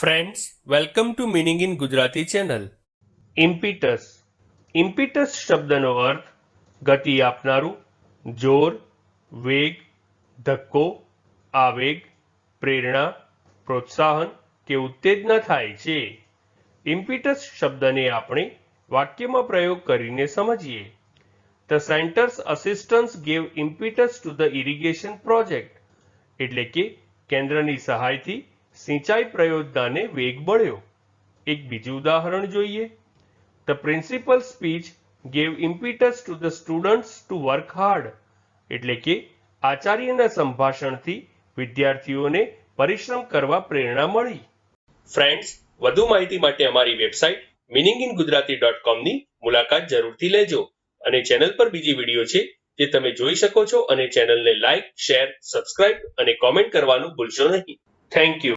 Friends welcome to meaning in Gujarati channel impetus impetus શબ્દનો અર્થ ગતિ આપનારું જોર વેગ ધક્કો આવેગ પ્રેરણા પ્રોત્સાહન કે ઉત્તેજના થાય છે ઇમ્પિટસ શબ્દને આપણે વાક્યમાં પ્રયોગ કરીને સમજીએ the centre's assistance gave impetus to the irrigation project એટલે કે કેન્દ્રની સહાયથી સિંચાઈ પ્રયોજનાને વેગ મળ્યો એક બીજું ઉદાહરણ જોઈએ. The principal speech gave impetus to the students to work hard એટલે કે આચાર્યના સંભાષણથી વિદ્યાર્થીઓને પરિશ્રમ કરવા પ્રેરણા મળી. ફ્રેન્ડ્સ વધુ માહિતી માટે અમારી website meaning in Gujarati dot કોમની મુલાકાત જરૂરથી લેજો અને ચેનલ પર બીજી વીડિયો છે જે તમે જોઈ શકો છો અને ચેનલને લાઇક, શેર, સબસ્ક્રાઇબ અને કોમેન્ટ કરવાનું ભૂલશો નહીં. Thank you